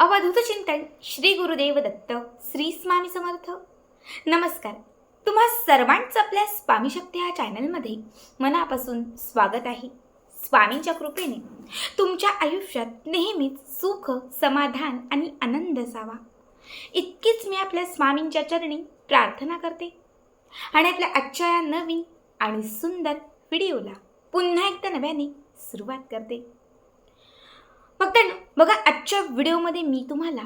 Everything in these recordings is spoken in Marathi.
अवधूत चिंतन श्री गुरुदेव दत्त श्री स्वामी समर्थ. नमस्कार. तुम्हा सर्वांचं आपल्या स्वामी शक्ती ह्या चॅनलमध्ये मनापासून स्वागत आहे. स्वामींच्या कृपेने तुमच्या आयुष्यात नेहमीच सुख समाधान आणि आनंद असावा. इतकीच मी आपल्या स्वामींच्या चरणी प्रार्थना करते. आणि आपल्या आजच्या या नवीन आणि सुंदर व्हिडिओला पुन्हा एकदा नव्याने सुरुवात करते. फक्त बघा आजच्या व्हिडिओमध्ये मी तुम्हाला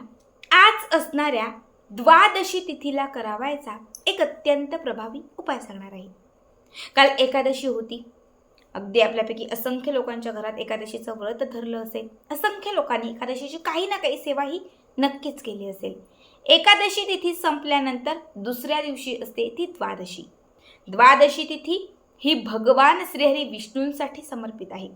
आज असणाऱ्या द्वादशी तिथीला करावायचा एक अत्यंत प्रभावी उपाय सांगणार आहे. काल एकादशी होती. अगदी आपल्यापैकी असंख्य लोकांच्या घरात एकादशीचं व्रत धरलं असेल. असंख्य लोकांनी एकादशीची काही ना काही सेवा ही नक्कीच केली असेल. एकादशी तिथी संपल्यानंतर दुसऱ्या दिवशी असते ती द्वादशी. द्वादशी तिथी ही भगवान श्रीहरी विष्णूंसाठी समर्पित आहे.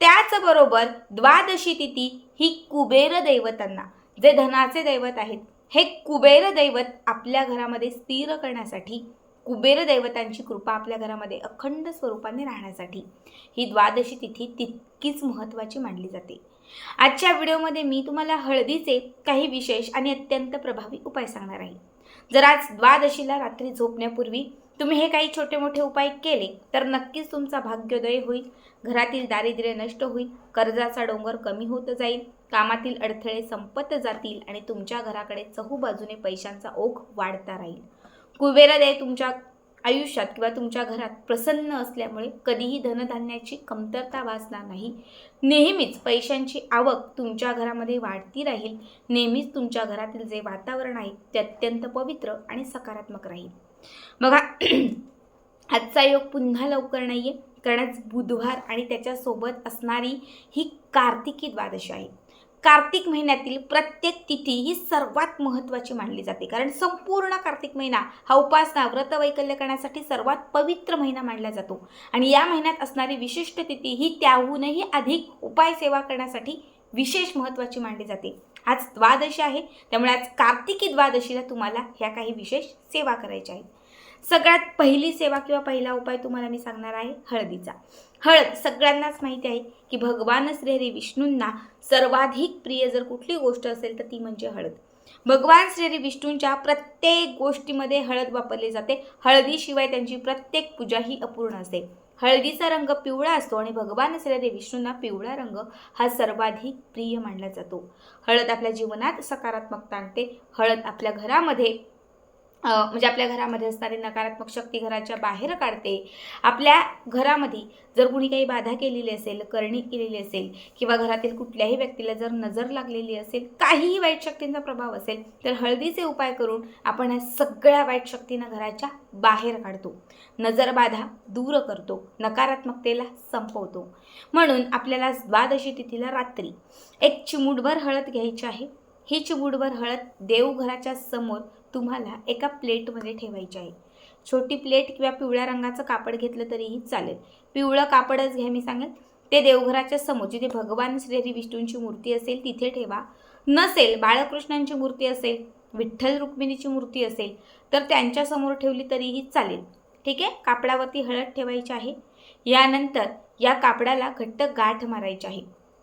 त्याचबरोबर द्वादशी तिथी ही कुबेर दैवतांना जे धनाचे दैवत आहेत हे कुबेर दैवत आपल्या घरामध्ये स्थिर करण्यासाठी कुबेर दैवतांची कृपा आपल्या घरामध्ये अखंड स्वरूपाने राहण्यासाठी ही द्वादशी तिथी तितकीच महत्त्वाची मानली जाते. आजच्या व्हिडिओमध्ये मी तुम्हाला हळदीचे काही विशेष आणि अत्यंत प्रभावी उपाय सांगणार आहे. जर आज द्वादशीला रात्री झोपण्यापूर्वी तुम्ही हे काही छोटे मोठे उपाय केले तर नक्कीच तुमचा भाग्योदय होईल. घरातील दारिद्र्य नष्ट होईल कर्जाचा डोंगर कमी होत जाईल कामातील अडथळे संपत जातील आणि तुमच्या घराकडे चहूबाजूने पैशांचा ओघ वाढता राहील. कुबेरादय तुमच्या आयुष्यात किंवा तुमच्या घरात प्रसन्न असल्यामुळे कधीही धनधान्याची कमतरता भासणार नाही. नेहमीच पैशांची आवक तुमच्या घरामध्ये वाढती राहील. नेहमीच तुमच्या घरातील जे वातावरण आहे ते अत्यंत पवित्र आणि सकारात्मक राहील. बघा आजचा योग पुन्हा लवकर नाही आहे कारण बुधवार आणि त्याच्यासोबत असणारी ही कार्तिकी द्वादशी आहे. कार्तिक महिन्यातील प्रत्येक तिथी ही सर्वात महत्त्वाची मानली जाते. कारण संपूर्ण कार्तिक महिना हा उपासना व्रत वैकल्य करण्यासाठी सर्वात पवित्र महिना मानला जातो. आणि या महिन्यात असणारी विशिष्ट तिथी ही त्याहूनही अधिक उपाय सेवा करण्यासाठी विशेष महत्त्वाची मानली जाते. आज द्वादशी आहे. त्यामुळे आज कार्तिकी द्वादशीला तुम्हाला ह्या काही विशेष सेवा करायच्या आहेत. सगळ्यात पहिली सेवा किंवा पहिला उपाय तुम्हाला मी सांगणार आहे हळदीचा. हळद सगळ्यांनाच माहिती आहे की भगवान श्रीहरी विष्णूंना सर्वाधिक प्रिय जर कुठली गोष्ट असेल तर ती म्हणजे हळद. भगवान श्रीहरी विष्णूंच्या प्रत्येक गोष्टीमध्ये हळद वापरली जाते. हळदीशिवाय त्यांची प्रत्येक पूजा ही अपूर्ण असते. हळदीचा रंग पिवळा असतो आणि भगवान असलेल्या विष्णूंना पिवळा रंग हा सर्वाधिक प्रिय मानला जातो. हळद आपल्या जीवनात सकारात्मकता आणते. हळद आपल्या घरामध्ये म्हणजे आपल्या घरामध्ये असणारी नकारात्मक शक्ती घराच्या बाहेर काढते. आपल्या घरामध्ये जर कुणी काही बाधा केलेली असेल करणी केलेली असेल किंवा घरातील कुठल्याही व्यक्तीला जर नजर लागलेली असेल काहीही वाईट शक्तींचा प्रभाव असेल तर हळदीचे उपाय करून आपण ह्या सगळ्या वाईट शक्तींना घराच्या बाहेर काढतो. नजरबाधा दूर करतो. नकारात्मकतेला संपवतो. म्हणून आपल्याला द्वादशी तिथीला रात्री एक चिमूटभर हळद घ्यायची आहे. ही चिमूटभर हळद देवघराच्या समोर तुम्हाला एका प्लेटमध्ये ठेवायची आहे. छोटी प्लेट किंवा पिवळ्या रंगाचं कापड घेतलं तरीही चालेल. पिवळं कापडच घ्या मी सांगेल ते देवघराच्या समोर जिथे भगवान श्रीहरी विष्णूंची मूर्ती असेल तिथे ठेवा. नसेल बाळकृष्णांची मूर्ती असेल विठ्ठल रुक्मिणीची मूर्ती असेल तर त्यांच्यासमोर ठेवली तरीही चालेल. ठीक आहे? कापडावरती हळद ठेवायची आहे. यानंतर या कापडाला घट्ट गाठ मारायची आहे.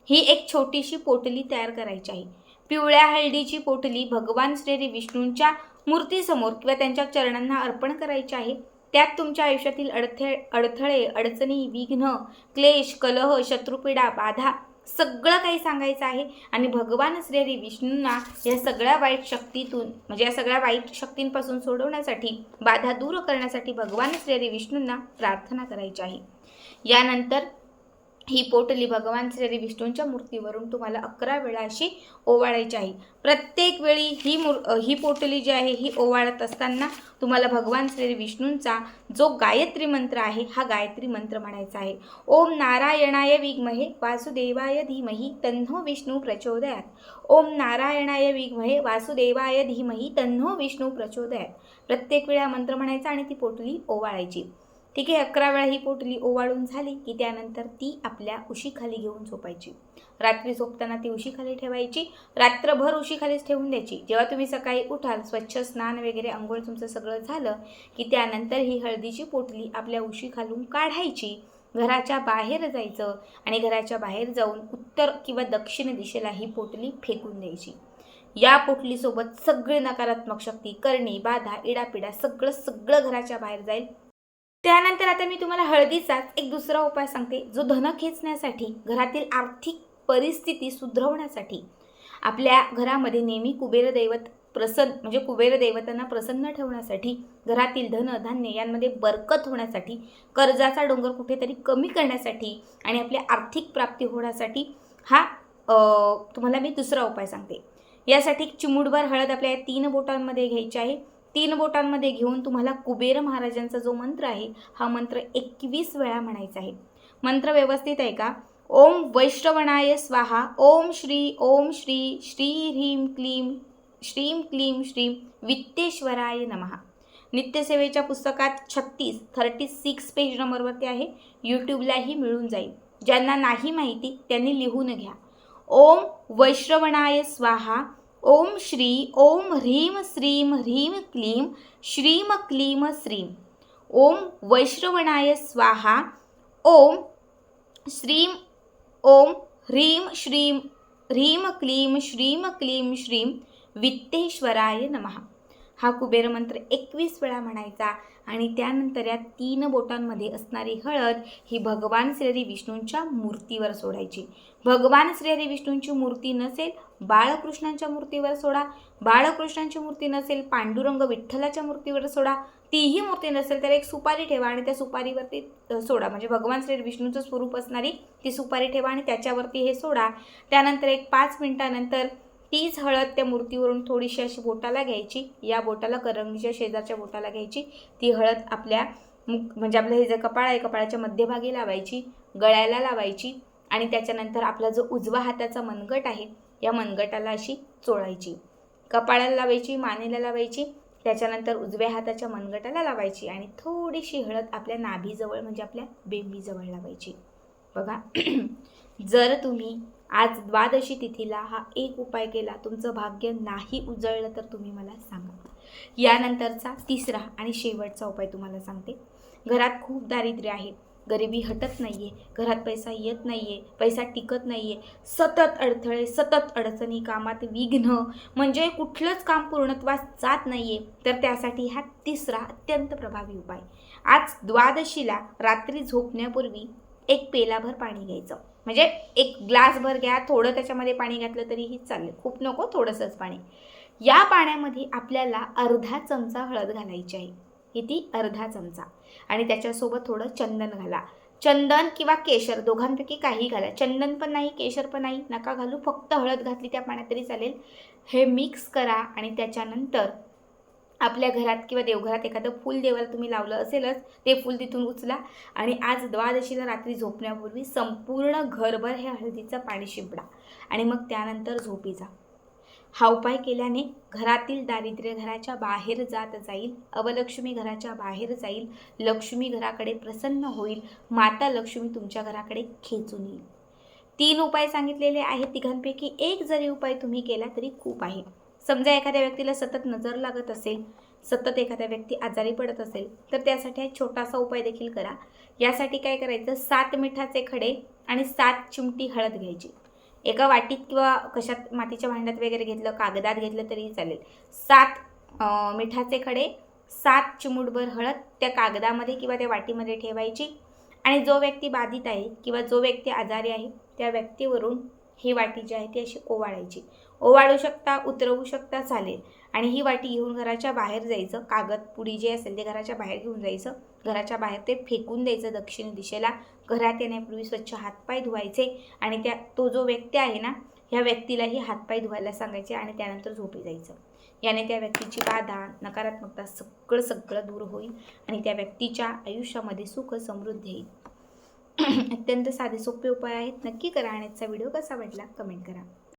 ही एक छोटीशी पोटली तयार करायची आहे. पिवळ्या हळदीची पोटली भगवान श्रीहरी विष्णूंच्या मूर्तीसमोर किंवा त्यांच्या चरणांना अर्पण करायचे आहे. त्यात तुमच्या आयुष्यातील अडथळे अडथळे अडचणी विघ्न क्लेश कलह शत्रुपीडा बाधा सगळं काही सांगायचं आहे. आणि भगवान श्रीहरी विष्णूंना या सगळ्या वाईट शक्तीतून म्हणजे या सगळ्या वाईट शक्तींपासून सोडवण्यासाठी बाधा दूर करण्यासाठी भगवान श्रीहरी विष्णूंना प्रार्थना करायची आहे. यानंतर ही पोटली भगवान श्री विष्णूंच्या मूर्तीवरून तुम्हाला अकरा वेळा अशी ओवाळायची आहे. प्रत्येक वेळी ही मूर ही पोटली जी आहे ही ओवाळत असताना तुम्हाला भगवान श्री विष्णूंचा जो गायत्री मंत्र आहे हा गायत्री मंत्र म्हणायचा आहे. ओम नारायणाय विग्महे वासुदेवाय धीमही तन्हो विष्णू प्रचोदयात. ओम नारायणाय विग्महे वासुदेवाय धीमही तन्हो विष्णू प्रचोदयात. प्रत्येक वेळा मंत्र म्हणायचा आणि ती पोटली ओवाळायची. ठीक आहे अकरा वेळा ही पोटली ओवाळून झाली की त्यानंतर ती आपल्या उशीखाली घेऊन झोपायची. रात्री झोपताना ती उशीखाली ठेवायची रात्रभर उशीखालीच ठेवून द्यायची. जेव्हा तुम्ही सकाळी उठाल स्वच्छ स्नान वगैरे आंघोळ तुमचं सगळं झालं की त्यानंतर ही हळदीची पोटली आपल्या उशीखालून काढायची. घराच्या बाहेर जायचं आणि घराच्या बाहेर जाऊन उत्तर किंवा दक्षिण दिशेला ही पोटली फेकून द्यायची. या पोटलीसोबत सगळे नकारात्मक शक्ती करणी बाधा इडापिडा सगळं सगळं घराच्या बाहेर जाईल. त्यानंतर आता मी तुम्हाला हळदीचाच एक दुसरा उपाय सांगते. जो धन खेचण्यासाठी घरातील आर्थिक परिस्थिती सुधरवण्यासाठी आपल्या घरामध्ये नेहमी कुबेर दैवत प्रसन्न म्हणजे कुबेरदैवतांना प्रसन्न ठेवण्यासाठी घरातील धन धान्य यांमध्ये बरकत होण्यासाठी कर्जाचा डोंगर कुठेतरी कमी करण्यासाठी आणि आपली आर्थिक प्राप्ती होण्यासाठी हा तुम्हाला मी दुसरा उपाय सांगते. यासाठी चिमूटभर हळद आपल्या तीन बोटांमध्ये घ्यायची आहे. तीन बोटांमध्ये घेऊन तुम्हाला कुबेर महाराजांचा जो मंत्र आहे हा मंत्र एकवीस वेळा म्हणायचा आहे. मंत्र व्यवस्थित आहे का? ओम वैष्णवणाय स्वाहा ओम श्री ओम श्री श्री ह्रीम क्लीम श्रीम क्लीम श्रीम वित्तेश्वराय नमः. नित्यसेवेच्या पुस्तकात छत्तीस थर्टी सिक्स पेज नंबरवरती आहे. यूट्यूबलाही मिळून जाईल. ज्यांना नाही माहिती त्यांनी लिहून घ्या. ओम वैश्रवणाय स्वाहा ओम श्री ओम ह्रीम श्रीम ह्रीम क्लीम श्रीम क्लीम श्रीम. ओम वैश्रवणाय स्वाहा. ओम श्रीम ओम ह्रीम श्रीम ह्रीम क्लीम श्रीम क्लीम श्रीम वित्तेश्वराय नमः. हा कुबेर मंत्र एकवीस वेळा म्हणायचा आणि त्यानंतर या तीन बोटांमध्ये असणारी हळद ही भगवान श्री विष्णूंच्या मूर्तीवर सोडायची. भगवान श्रीहरी विष्णूंची मूर्ती नसेल बाळकृष्णांच्या मूर्तीवर सोडा. बाळकृष्णांची मूर्ती नसेल पांडुरंग विठ्ठलाच्या मूर्तीवर सोडा. तीही मूर्ती नसेल तर एक सुपारी ठेवा आणि त्या सुपारीवरती सोडा. म्हणजे भगवान श्री विष्णूचं स्वरूप असणारी ती सुपारी ठेवा आणि त्याच्यावरती हे सोडा. त्यानंतर एक पाच मिनिटानंतर तीच हळद त्या मूर्तीवरून थोडीशी अशी बोटाला घ्यायची. या बोटाला करंगीच्या शेजारच्या बोटाला घ्यायची. ती हळद आपल्या मुख म्हणजे आपलं हे जे कपाळ आहे कपाळाच्या मध्यभागी लावायची. गळ्याला लावायची. आणि त्याच्यानंतर आपला जो उजवा हाताचा मनगट आहे या मनगटाला अशी चोळायची. कपाळाला लावायची मानेला लावायची त्याच्यानंतर उजव्या हाताच्या मनगटाला लावायची आणि थोडीशी हळद आपल्या नाभीजवळ म्हणजे आपल्या बेंबीजवळ लावायची. बघा जर तुम्ही आज द्वादशी तिथीला हा एक उपाय केला तुमचं भाग्य नाही उजळलं तर तुम्ही मला सांगा. यानंतरचा तिसरा आणि शेवटचा उपाय तुम्हाला सांगते. घरात खूप दारिद्र्य आहे. गरिबी हटत नाही आहे घरात पैसा येत नाही आहे पैसा टिकत नाही आहे सतत अडथळे सतत अडचणी कामात विघ्न म्हणजे कुठलंच काम पूर्णत्वास जात नाही आहे तर त्यासाठी हा तिसरा अत्यंत प्रभावी उपाय. आज द्वादशीला रात्री झोपण्यापूर्वी एक पेलाभर पाणी घ्यायचं. म्हणजे एक ग्लासभर घ्या थोडं त्याच्यामध्ये पाणी घातलं तरीही चालेल. खूप नको थोडंसंच पाणी. या पाण्यामध्ये आपल्याला अर्धा चमचा हळद घालायची आहे. किती? अर्धा चमचा. आणि त्याच्यासोबत थोडं चंदन घाला. चंदन किंवा केशर दोघांपैकी काही घाला. चंदन पण नाही केशर पण नाही नका घालू. फक्त हळद घातली त्या पाण्यात तरी चालेल. हे मिक्स करा आणि त्याच्यानंतर आपल्या घरात किंवा देवघरात एखादं फूल देवाला तुम्ही लावलं असेलच ते फूल तिथून उचला आणि आज द्वादशीला रात्री झोपण्यापूर्वी संपूर्ण घरभर हे हळदीचं पाणी शिंपडा. आणि मग त्यानंतर झोपी जा. हा उपाय केल्याने घरातील दारिद्र्य घराच्या बाहेर जात जाईल अवलक्ष्मी घराच्या बाहेर जाईल लक्ष्मी घराकडे प्रसन्न होईल माता लक्ष्मी तुमच्या घराकडे खेचून येईल. तीन उपाय सांगितलेले आहेत. तिघांपैकी एक जरी उपाय तुम्ही केला तरी खूप आहे. समजा एखाद्या व्यक्तीला सतत नजर लागत असेल सतत एखाद्या व्यक्ती आजारी पडत असेल तर त्यासाठी हा छोटासा उपाय देखील करा. यासाठी काय करायचं? सात मिठाचे खडे आणि सात चिमटी हळद घ्यायची. एका वाटीत किंवा कशात मातीच्या भांड्यात वगैरे घेतलं कागदात घेतलं तरी चालेल. सात मिठाचे खडे सात चिमूटभर हळद त्या कागदामध्ये किंवा त्या वाटीमध्ये ठेवायची आणि जो व्यक्ती बाधित आहे किंवा जो व्यक्ती आजारी आहे त्या व्यक्तीवरून ही वाटी जी आहे ती अशी ओवाळायची. ओवाळू शकता उतरवू शकता चालेल. आणि ही वाटी घेऊन घराच्या बाहेर जायचं कागद पुडी जे असेल ते घराच्या बाहेर घेऊन जायचं. घराच्या बाहेर ते फेकून द्यायचं दक्षिण दिशेला. घरात येण्यापूर्वी स्वच्छ हातपाय धुवायचे आणि त्या तो जो व्यक्ती आहे ना ह्या व्यक्तीलाही हातपाय धुवायला सांगायचे आणि त्यानंतर झोपी जायचं. याने त्या व्यक्तीची बाधा नकारात्मकता सगळं सगळं दूर होईल आणि त्या व्यक्तीच्या आयुष्यामध्ये सुख समृद्धी येईल. अत्यंत साधे सोपे उपाय आहेत. नक्की करा आणि आजचा व्हिडिओ कसा वाटला? कमेंट करा.